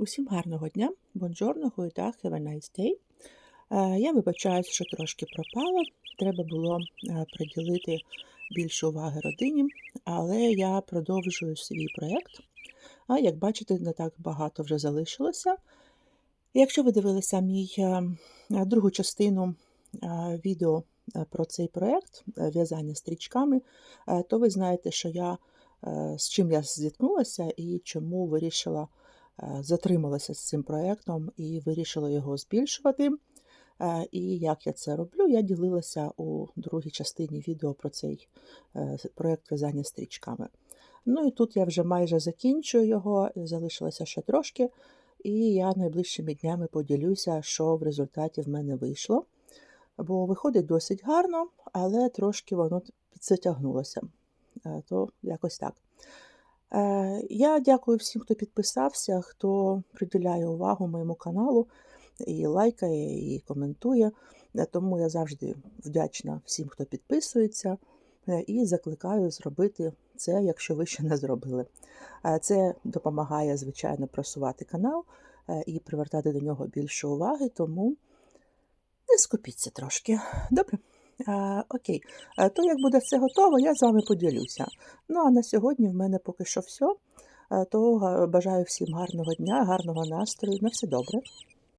Усім гарного дня, бонжорно, гуїтах, have a nice day. Е, Я вибачаюсь, що трошки пропала. Треба було е, приділити більше уваги родині, але я продовжую свій проєкт. А як бачите, не так багато вже залишилося. Якщо ви дивилися мій е, другу частину відео про цей проєкт в'язання стрічками, то ви знаєте, що я з чим я зіткнулася і чому вирішила затрималася з цим проєктом і вирішила його збільшувати. Е, І як я це роблю, я ділилася у другій частині відео про цей е, проєкт в'язання стрічками. Ну і тут я вже майже закінчую його, залишилося ще трошки, і я найближчими днями поділюся, що в результаті в мене вийшло. Бо виходить досить гарно, але трошки воно підзатягнулося. Е, То якось так. Е, Я дякую всім, хто підписався, хто приділяє увагу моєму каналу і лайкає, і коментує. Е, Тому я завжди вдячна всім, хто підписується, е, і закликаю зробити це, якщо ви ще не зробили. Це допомагає, звичайно, просувати канал і привертати до нього більше уваги, тому не скупіться трошки. Добре? А, окей, Е, то як буде все готово, я з вами поділюся. Ну а на сьогодні в мене поки що все. Е, То е, бажаю всім гарного дня, гарного настрою. На все добре.